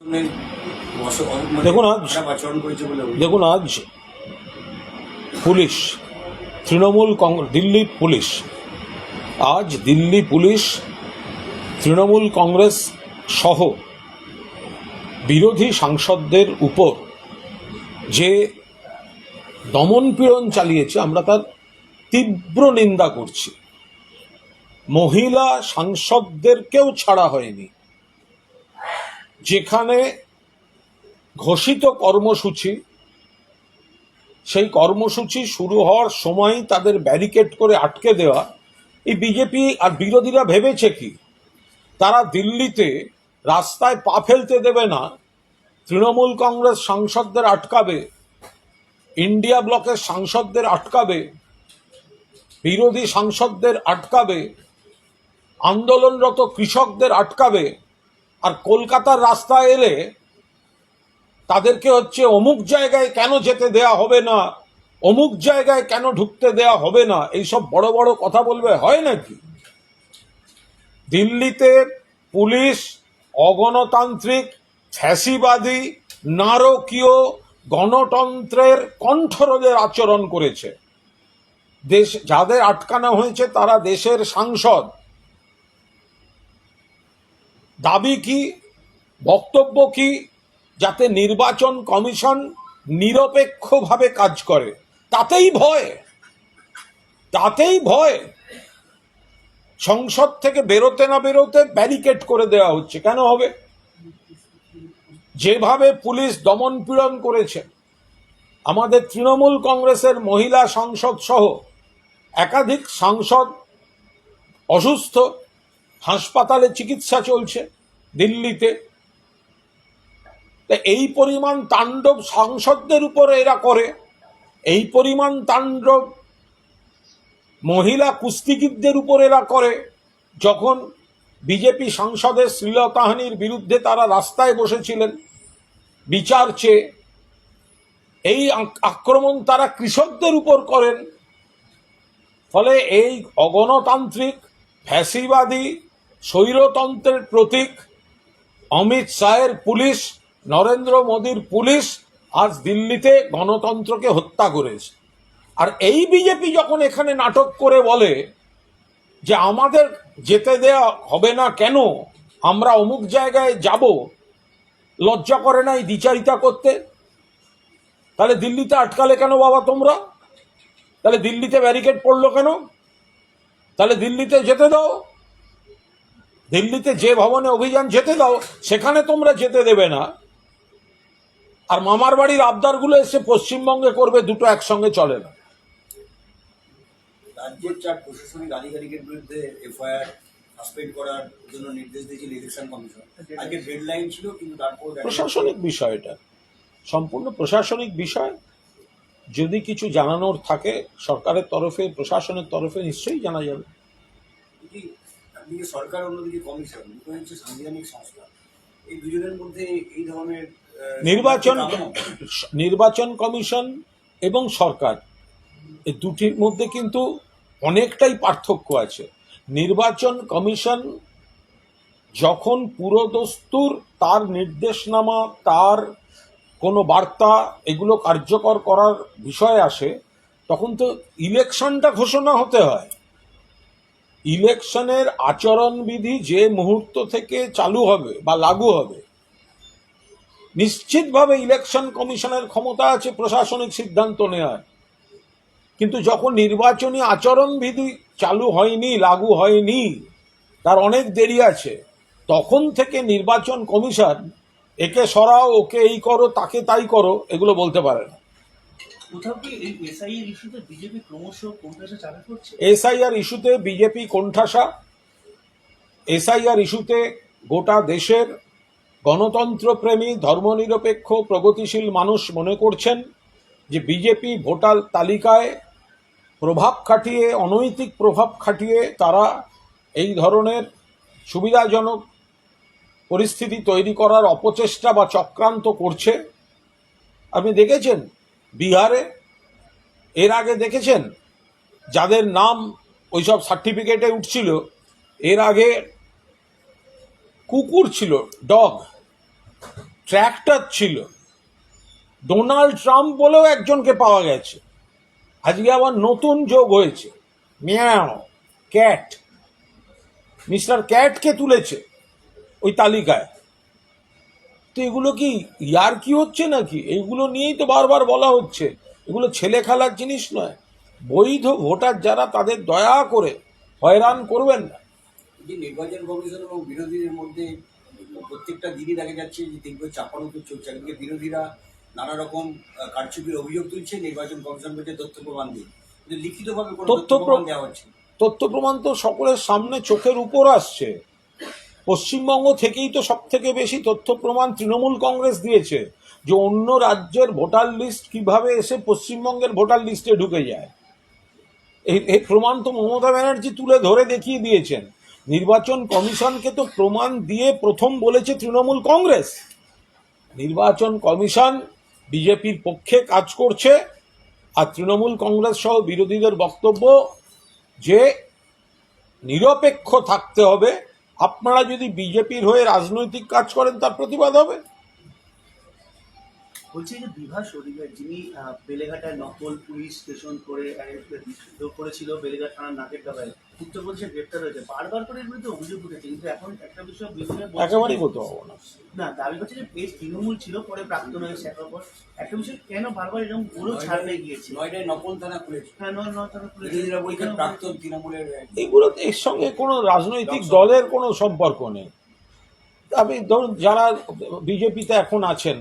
মানে মানে দেখুন আজ- অভিযোগ। দেখুন আজ পুলিশ তৃণমূল কংগ্রেস দিল্লি পুলিশ আজ দিল্লি পুলিশ তৃণমূল কংগ্রেস সহ বিরোধী সাংসদদের উপর যে দমনপীড়ন চালিয়েছে আমরা তার তীব্র নিন্দা করছি মহিলা সাংসদদেরকেও ছাড়া হয়নি যেখানে ঘোষিত কর্মসূচি, সেই কর্মসূচি শুরু হওয়ার সময় তাদের ব্যারিকেড করে আটকে দেওয়া, এই বিজেপি আর বিরোধীরা ভেবেছে কি? তারা দিল্লিতে রাস্তায় পা ফেলতে দেবে না, তৃণমূল কংগ্রেস সাংসদদের আটকাবে ইন্ডিয়া ব্লকের সাংসদদের আটকাবে, বিরোধী সাংসদদের আটকাবে, আন্দোলনরত কৃষকদের আটকাবে আর কলকাতার রাস্তায় এলে তাদেরকে হচ্ছে অমুক জায়গায় কেন যেতে দেয়া হবে না, অমুক জায়গায় কেন ঢুকতে দেয়া হবে না, এইসব বড় বড় কথা বলবে, হয় নাকি? দিল্লিতে পুলিশ, অগণতান্ত্রিক, ফ্যাসিবাদী, নারকীয় গণতন্ত্রের কণ্ঠরোধের আচরণ করেছে। দেশ, যাদের আটকানো হয়েছে তারা দেশের সাংসদ। দাবি কি, বক্তব্য কি, যাতে নির্বাচন কমিশন নিরপেক্ষভাবে কাজ করে। তাতেই ভয়। তাতেই ভয়। সংসদ থেকে বেরোতে না বেরোতে ব্যারিকেড করে দেওয়া হচ্ছে। কেন হবে? যেভাবে পুলিশ দমন পীড়ন করেছে, আমাদের তৃণমূল কংগ্রেসের মহিলা সংসদ সহ একাধিক সাংসদ অসুস্থ হাসপাতালে চিকিৎসা চলছে, দিল্লিতে। এই পরিমাণ তাণ্ডব সাংসদদের উপরে এরা করে, এই পরিমাণ তাণ্ডব মহিলা কুস্তিগীরদের উপর এরা করে, যখন বিজেপি সাংসদের শ্লীলতাহানির বিরুদ্ধে তারা রাস্তায় বসেছিলেন, বিচার চেয়ে। এই আক- আক্রমণ তারা কৃষকদের উপর করেন, ফলে এই অগণতান্ত্রিক, ফ্যাসিবাদী স্বৈরতন্ত্রের প্রতীক অমিত শাহের পুলিশ, নরেন্দ্র মোদীর পুলিশ আজ দিল্লিতে গণতন্ত্রকে হত্যা করেছে। আর এই বিজেপি যখন এখানে নাটক করে বলে যে আমাদের যেতে দেয়া হবে না কেন, আমরা অমুক জায়গায় যাব, লজ্জা করে না এই দ্বিচারিতা করতে, তাহলে দিল্লিতে আটকালে কেন বাবা তোমরা? তাহলে দিল্লিতে ব্যারিকেড পড়ল কেন? তাহলে দিল্লিতে যেতে দাও। দিল্লিতে যে ভবনে অভিযান যেতে দাও সেখানে তোমরা যেতে দেবে না। আর মামার বাড়ির আবদারগুলো এসে পশ্চিমবঙ্গে করবে দুটো একসঙ্গে চলে না। রাজ্যের চার প্রশাসনিক আধিকারিকের বিরুদ্ধে এফআইআর সাসপেন্ড করার জন্য নির্দেশ দিয়েছিল ইলেকশন কমিশন। আজকে ডেডলাইন ছিল কিন্তু তারপর প্রশাসনিক বিষয় এটা সম্পূর্ণ প্রশাসনিক বিষয়। যদি কিছু জানানোর থাকে সরকারের তরফে প্রশাসনের তরফে নিশ্চয়ই জানা যাবে। একদিকে সরকার অন্যদিকে কমিশন দুটো হচ্ছে সাংবিধানিক সংস্থা এই দুজনের মধ্যে এই ধরনের নির্বাচন নির্বাচন কমিশন এবং সরকার এই দুটির মধ্যে কিন্তু অনেকটাই পার্থক্য আছে। নির্বাচন কমিশন যখন পুরোদস্তুর তার নির্দেশনামা তার কোনো বার্তা এগুলো কার্যকর করার বিষয় আসে তখন তো ইলেকশনটা ঘোষণা হতে হয়। ইলেকশনের আচরণবিধি যে মুহূর্ত থেকে চালু হবে বা লাগু হবে, নিশ্চিতভাবে ইলেকশন কমিশনের ক্ষমতা আছে প্রশাসনিক সিদ্ধান্ত নেওয়ার কিন্তু যখন নির্বাচনী আচরণবিধি চালু হয়নি, লাগু হয়নি, তার অনেক দেরি আছে, তখন থেকে নির্বাচন কমিশন একে সরাও, ওকে এই করো, তাকে তাই করো, এগুলো বলতে পারে না। এসআইআর ইস্যুতে বিজেপি কোণঠাসা এসআইআর ইস্যুতে গোটা দেশের গণতন্ত্রপ্রেমী, ধর্মনিরপেক্ষ, প্রগতিশীল মানুষ মনে করছেন যে বিজেপি ভোটার তালিকায় প্রভাব খাটিয়ে, অনৈতিক প্রভাব খাটিয়ে তারা এই ধরনের সুবিধাজনক পরিস্থিতি তৈরি করার অপচেষ্টা বা চক্রান্ত করছে। আপনি দেখেছেন বিহারে? এর আগে দেখেছেন? যাদের নাম ওইসব সার্টিফিকেটে উঠছিল, এর আগে কুকুর ছিল, ডগ, ট্র্যাক্টর ছিল। ডোনাল্ড ট্রাম্প বলেও একজনকে পাওয়া গেছে। আজকে আবার নতুন যোগ হয়েছে। Miao, cat. মিস্টার ক্যাটকে তুলেছে ওই তালিকায়। তো এগুলো কি ইয়ার কি হচ্ছে নাকি? এইগুলো নিয়েই তো বারবার বলা হচ্ছে। এগুলো ছেলে খেলার জিনিস নয়। বৈধ ভোটার যারা তাদের দয়া করে হয়রান করবেন না। নির্বাচন কমিশন এবং বিরোধীদের মধ্যে প্রত্যেকটা দিনই দেখা যাচ্ছে যে তীব্র চাপানুতো চলছে। একদিকে বিরোধীরা নানা রকম কারচুপির অভিযোগ তুলছে নির্বাচন কমিশন বলছে তথ্য প্রমাণ দিয়ে কিন্তু লিখিতভাবে তথ্য প্রমাণ দেওয়া হচ্ছে। তথ্য প্রমাণ তো সকলের সামনে চোখের উপর আসছে। পশ্চিমবঙ্গ থেকেই তো সব থেকে বেশি তথ্য প্রমাণ তৃণমূল কংগ্রেস দিয়েছে যে অন্য রাজ্যের ভোটার লিস্ট কীভাবে এসে পশ্চিমবঙ্গের ভোটার লিস্টে ঢুকে যায়। এই প্রমাণ তো মমতা ব্যানার্জি তুলে ধরে দেখিয়ে দিয়েছেন। নির্বাচন কমিশনকে তো প্রমাণ দিয়ে প্রথম বলেছে তৃণমূল কংগ্রেস। নির্বাচন কমিশন বিজেপির পক্ষে কাজ করছে আর তৃণমূল কংগ্রেস সহ বিরোধীদের বক্তব্য যে নিরপেক্ষ থাকতে হবে আপনারা যদি বিজেপির হয়ে রাজনৈতিক কাজ করেন তার প্রতিবাদ হবে? বলছি যে বিভা শরীফের যিনি বেলেঘাটায় নকল পুলিশ স্টেশন করে arrest করেছিল বেলেঘাট থানার নাকের ডাবায় উত্তরপ্রদেশে গ্রেপ্তার হয়েছে। বারবার করে এর বিরুদ্ধে অভিযোগ উঠেছে কিন্তু এখন একটা বিষয় বিভিন্ন একেবারেই করতে পারব না। না দাবি করছে যে বেশ তৃণমূল ছিল পরে প্রাক্তন হয়েছে একের পর। একটা বিষয় কেন বারবার এরকম পুরো ছাড়তে গিয়েছে? নয়ডায় নকল থানা খুলেছে। হ্যাঁ নয় নয় তারা খুলেছে। প্রাক্তন তৃণমূলের এগুলো এর সঙ্গে কোনো রাজনৈতিক দলের কোনো সম্পর্ক নেই। তবে ধরুন যারা বিজেপিতে এখন আছেন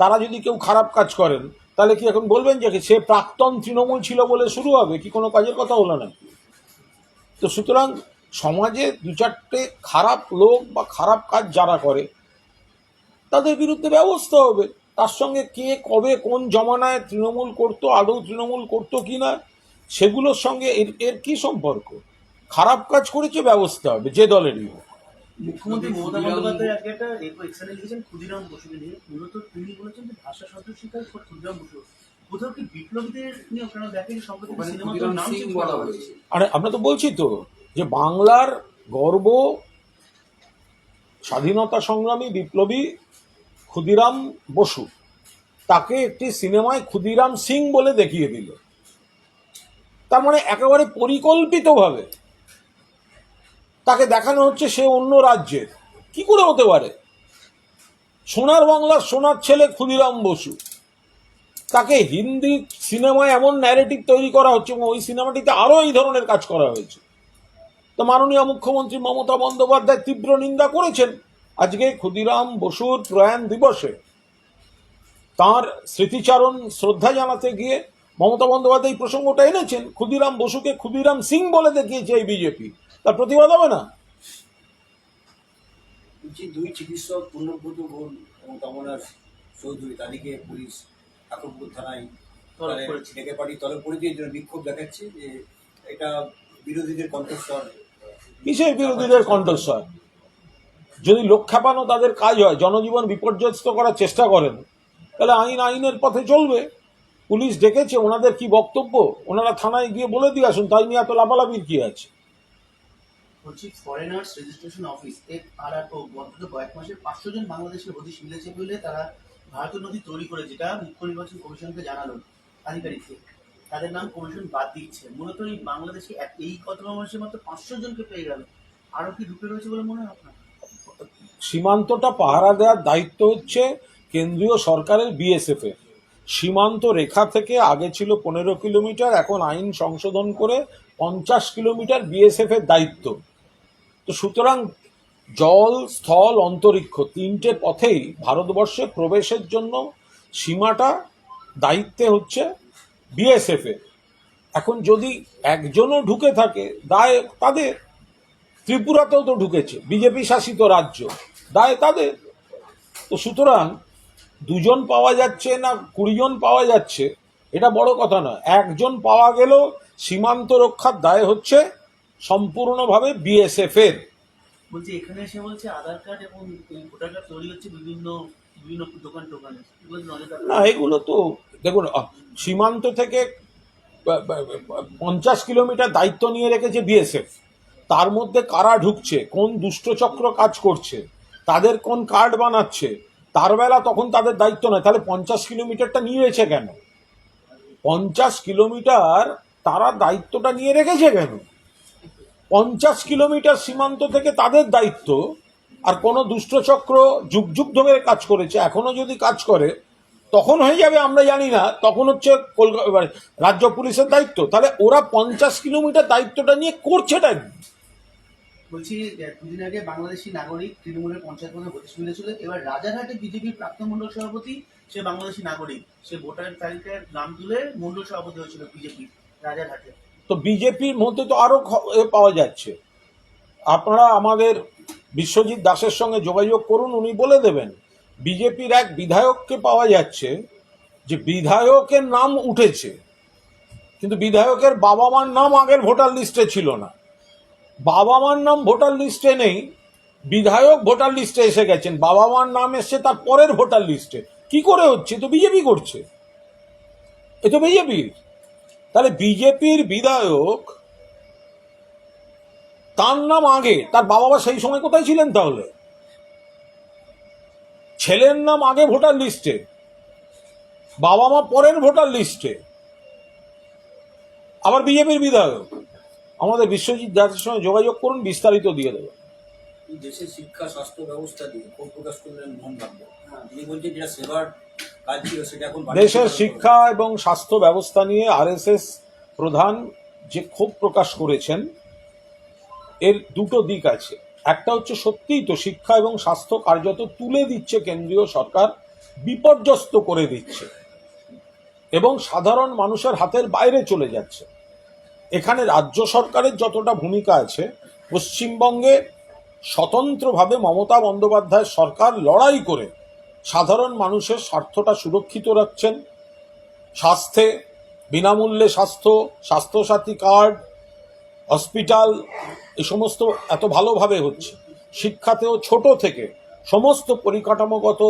তারা যদি কেউ খারাপ কাজ করেন, তাহলে কি এখন বলবেন যে সে প্রাক্তন তৃণমূল ছিল বলে শুরু হবে? কি কোনো কাজের কথা হলো না? তো সুতরাং সমাজে দু চারটে খারাপ লোক বা খারাপ কাজ যারা করে, তাদের বিরুদ্ধে ব্যবস্থা হবে। তার সঙ্গে কে কবে কোন জমানায় তৃণমূল করতো, আদৌ তৃণমূল করতো কি না, সেগুলোর সঙ্গে এর এর কী সম্পর্ক? খারাপ কাজ করেছে ব্যবস্থা হবে, যে দলেরই হোক। মুখ্যমন্ত্রী মমতা বন্দ্যোপাধ্যায় আজকে একটা লিখেছেন ক্ষুদিরাম বসুকে নিয়ে। মূলত তিনি বলেছেন যে ভাষা সন্ত্রাস শিকার ক্ষুদিরাম বসু। কোথাও কি বিপ্লবীদের নিয়ে আপনারা দেখেন সম্প্রতি নাম সিং বলা হয়েছে। হয়েছে? আর আমরা তো বলছি তো যে বাংলার গর্ব স্বাধীনতা সংগ্রামী বিপ্লবী ক্ষুদিরাম বসু তাকে একটি সিনেমায় ক্ষুদিরাম সিং বলে দেখিয়ে দিল। তার মানে একেবারে পরিকল্পিতভাবে তাকে দেখানো হচ্ছে সে অন্য রাজ্যের। কি করে হতে পারে? সোনার বাংলার সোনার ছেলে ক্ষুদিরাম বসু। তাকে হিন্দি সিনেমায় এমন ন্যারেটিভ তৈরি করা হচ্ছে এবং ওই সিনেমাটিতে আরও এই ধরনের কাজ করা হয়েছে। তো মাননীয় মুখ্যমন্ত্রী মমতা বন্দ্যোপাধ্যায় তীব্র নিন্দা করেছেন আজকে ক্ষুদিরাম বসুর প্রয়াণ দিবসে। তার স্মৃতিচারণ শ্রদ্ধা জানাতে গিয়ে মমতা বন্দ্যোপাধ্যায় এই প্রসঙ্গটা এনেছেন, ক্ষুদিরাম বসুকে ক্ষুদিরাম সিং বলে দেখিয়েছে এই বিজেপি। তার প্রতিবাদ হবে না? বলছি দুই চিকিৎসক পূর্ণব্রত বোন এবং তমনার চৌধুরী তাদেরকে পুলিশ ঠাকুরপুর থানায়। ডেকে পাঠিয়ে তলব করে দিয়ে বিক্ষোভ দেখাচ্ছে যে এটা বিরোধীদের কণ্ঠস্বর। কিসের বিরোধীদের কণ্ঠস্বর? যদি লোক খেপানো তাদের কাজ হয় জনজীবন বিপর্যস্ত করার চেষ্টা করেন তাহলে আইন আইনের পথে চলবে। পুলিশ ডেকেছে ওনাদের কি বক্তব্য? ওনারা থানায় গিয়ে বলে দিয়ে আসুন তাই নিয়ে এত লাফালাফির কি আছে? বলছি foreigners registration office F R R O গত কয়েক মাসে পাঁচশো জন বাংলাদেশের হদিশ মিলেছে বলে তারা ভারতীয় নদী তৈরি করে যেটা মুখ্য নির্বাচন কমিশনকে জানালো আধিকারিককে তাদের নাম কমিশন বাদ দিচ্ছে। মূলত এই বাংলাদেশে এই কত মাসে মাত্র পাঁচশো জনকে পেয়ে গেল। আরও কি ঢুকে রয়েছে বলে মনে হয় আপনার? সীমান্তটা পাহারা দেওয়ার দায়িত্ব হচ্ছে কেন্দ্রীয় সরকারের বিএসএফ এর সীমান্ত রেখা থেকে আগে ছিল পনেরো কিলোমিটার, এখন আইন সংশোধন করে পঞ্চাশ কিলোমিটার বিএসএফ এর দায়িত্ব। তো সুতরাং জল, স্থল, অন্তরিক্ষ তিনটে পথেই ভারতবর্ষে প্রবেশের জন্য সীমাটা দায়িত্বে হচ্ছে বিএসএফ এর। এখন যদি একজনও ঢুকে থাকে, দায় তাদের। ত্রিপুরাতেও তো ঢুকেছে, বিজেপি শাসিত রাজ্য, দায় তাদের। তো সুতরাং দুজন পাওয়া যাচ্ছে না কুড়িজন পাওয়া যাচ্ছে, এটা বড় কথা নয়। একজন পাওয়া গেলেও সীমান্ত রক্ষার দায় হচ্ছে সম্পূর্ণভাবে বিএসএফ এর বলছি এখানে এসে বলছে আধার কার্ড এবং ভোটার কার্ড তৈরি হচ্ছে বিভিন্ন বিভিন্ন দোকান টোকানে না এগুলো তো দেখুন সীমান্ত থেকে পঞ্চাশ কিলোমিটার দায়িত্ব নিয়ে রেখেছে বিএসএফ তার মধ্যে কারা ঢুকছে? কোন দুষ্টচক্র কাজ করছে? তাদের কোন কার্ড বানাচ্ছে? তার বেলা তখন তাদের দায়িত্ব নয়। তাহলে পঞ্চাশ কিলোমিটারটা নিয়েছে কেন? পঞ্চাশ কিলোমিটার তারা দায়িত্বটা নিয়ে রেখেছে কেন? পঞ্চাশ কিলোমিটার সীমান্ত থেকে তাদের দায়িত্ব, আর কোনো দুষ্টচক্র যুগ যুগ ধরে কাজ করেছে, এখনও যদি কাজ করে, তখন হয়ে যাবে, আমরা জানি না, তখন হচ্ছে কলকাতা রাজ্য পুলিশের দায়িত্ব তাহলে ওরা পঞ্চাশ কিলোমিটার দায়িত্বটা নিয়ে করছেটা কি? বলছি দুদিন আগে বাংলাদেশি নাগরিক তৃণমূলের পঞ্চায়েত মিলেছিল এবার রাজারহাটে বিজেপির প্রাক্তন মন্ডল সভাপতি, সে বাংলাদেশি নাগরিক, সে ভোটার তালিকায় নাম তুলে মন্ডল সভাপতি হয়েছিল বিজেপি, রাজারহাটে তো বিজেপির মধ্যে তো আরও খ- এ পাওয়া যাচ্ছে। আপনারা আমাদের বিশ্বজিৎ দাসের সঙ্গে যোগাযোগ করুন, উনি বলে দেবেন, বিজেপির এক বিধায়ককে পাওয়া যাচ্ছে যে বিধায়কের নাম উঠেছে, কিন্তু বিধায়কের বাবা মার নাম আগের ভোটার লিস্টে ছিল না। বাবা মার নাম ভোটার লিস্টে নেই, বিধায়ক ভোটার লিস্টে এসে গেছেন বাবা মার নাম এসছে তার পরের ভোটার লিস্টে। কি করে হচ্ছে? তো বিজেপি করছে। এ তো বিজেপির। তাহলে বিজেপির বিধায়ক তার নাম আগে তার বাবা মা সেই সময় কোথায় ছিলেন তাহলে? ছেলের নাম আগে ভোটার লিস্টে বাবা মা পরের ভোটার লিস্টে। আবার বিজেপির বিধায়ক আমাদের বিশ্বজিৎ দাসের সঙ্গে যোগাযোগ করুন বিস্তারিত দিয়ে দেবে। দেশের শিক্ষা স্বাস্থ্য ব্যবস্থা দিয়ে ক্ষোভ প্রকাশ করলেন মোহন ভাগ্য তিনি বলছেন যেটা সেবার দেশের শিক্ষা এবং স্বাস্থ্য ব্যবস্থা নিয়ে আরএসএস প্রধান যে ক্ষোভ প্রকাশ করেছেন এর দুটো দিক আছে। একটা হচ্ছে সত্যিই তো শিক্ষা এবং স্বাস্থ্য কার্যত তুলে দিচ্ছে কেন্দ্রীয় সরকার বিপর্যস্ত করে দিচ্ছে এবং সাধারণ মানুষের হাতের বাইরে চলে যাচ্ছে। এখানে রাজ্য সরকারের যতটা ভূমিকা আছে পশ্চিমবঙ্গে স্বতন্ত্রভাবে মমতা বন্দ্যোপাধ্যায় সরকার লড়াই করে সাধারণ মানুষের স্বার্থটা সুরক্ষিত রাখছেন। স্বাস্থ্যে বিনামূল্যে স্বাস্থ্য, স্বাস্থ্যসাথী কার্ড, হসপিটাল, এ সমস্ত এত ভালোভাবে হচ্ছে। শিক্ষাতেও ছোট থেকে সমস্ত পরিকাঠামোগত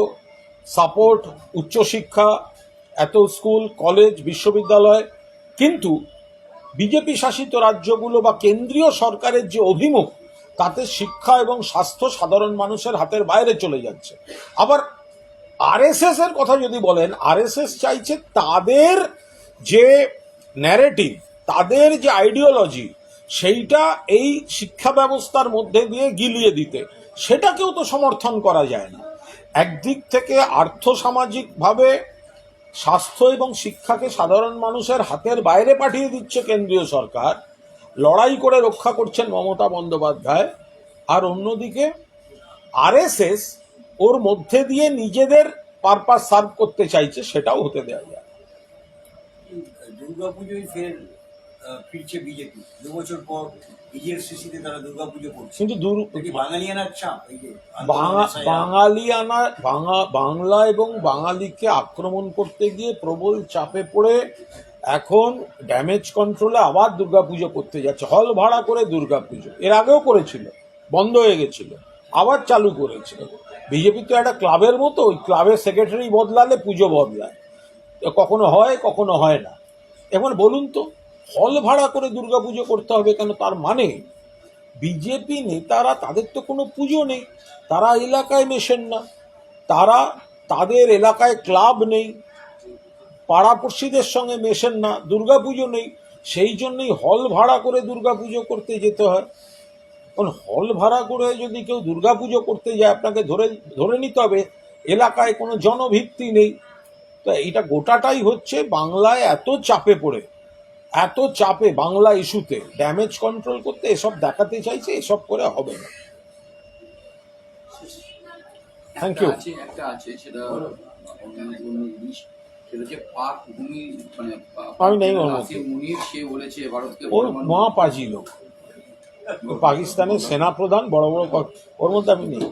সাপোর্ট, উচ্চশিক্ষা, এত স্কুল, কলেজ, বিশ্ববিদ্যালয়, কিন্তু বিজেপি শাসিত রাজ্যগুলো বা কেন্দ্রীয় সরকারের যে অভিমুখ, তাতে শিক্ষা এবং স্বাস্থ্য সাধারণ মানুষের হাতের বাইরে চলে যাচ্ছে। আবার আরএসএস এর কথা যদি বলেন, আরএসএস চাইছে তাদের যে ন্যারেটিভ তাদের যে আইডিওলজি সেইটা এই শিক্ষা ব্যবস্থার মধ্যে দিয়ে গিলিয়ে দিতে। সেটাকেও তো সমর্থন করা যায় না। একদিক থেকে আর্থসামাজিকভাবে স্বাস্থ্য এবং শিক্ষাকে সাধারণ মানুষের হাতের বাইরে পাঠিয়ে দিচ্ছে কেন্দ্রীয় সরকার, লড়াই করে রক্ষা করছেন মমতা বন্দ্যোপাধ্যায়। আর অন্যদিকে আরএসএস ওর মধ্যে দিয়ে নিজেদের পারপাস সার্ভ করতে চাইছে সেটাও হতে দেওয়া যায়। দুর্গাপুজোয় ফের ফিরছে বিজেপি। দু বছর পর নিজের শিশিতে তারা দুর্গাপুজো করছে। কিন্তু দূর বাঙালিয়ানার চাপ বাঙালিয়ানা বাঙা বাংলা এবং বাঙালিকে আক্রমণ করতে গিয়ে প্রবল চাপে পড়ে এখন ড্যামেজ কন্ট্রোলে আবার দুর্গাপুজো করতে যাচ্ছে। হল ভাড়া করে দুর্গাপুজো। এর আগেও করেছিল বন্ধ হয়ে গেছিল আবার চালু করেছে বিজেপি তো একটা ক্লাবের মতো, ওই ক্লাবের সেক্রেটারি বদলালে পুজো বদলায়। কখনো হয় কখনো হয় না। এখন বলুন তো, হল ভাড়া করে দুর্গাপুজো করতে হবে কেন? তার মানে বিজেপি নেতারা, তাদের তো কোনো পুজো নেই। তারা এলাকায় মেশেন না। তারা তাদের এলাকায় ক্লাব নেই। পাড়াপড়শিদের সঙ্গে মেশেন না। দুর্গাপুজো নেই। সেই জন্যই হল ভাড়া করে দুর্গাপুজো করতে যেতে হয়। এখন হল ভাড়া করে যদি কেউ দুর্গাপুজো করতে যায় আপনাকে ধরে ধরে নিতে হবে এলাকায় কোনো জনভিত্তি নেই। তো এটা গোটাটাই হচ্ছে বাংলায় এত চাপে পড়ে এত চাপে বাংলা ইস্যুতে। ড্যামেজ কন্ট্রোল করতে এসব দেখাতে চাইছে এসব করে হবে না। থ্যাংক ইউ একটা আছে সেটা মানে আমি নেই ওর মধ্যে। মুনির সে বলেছে ভারতকে ওর মা পাজি লোক। পাকিস্তানের সেনা প্রধান বড় বড় ওর মধ্যে আমি নেই।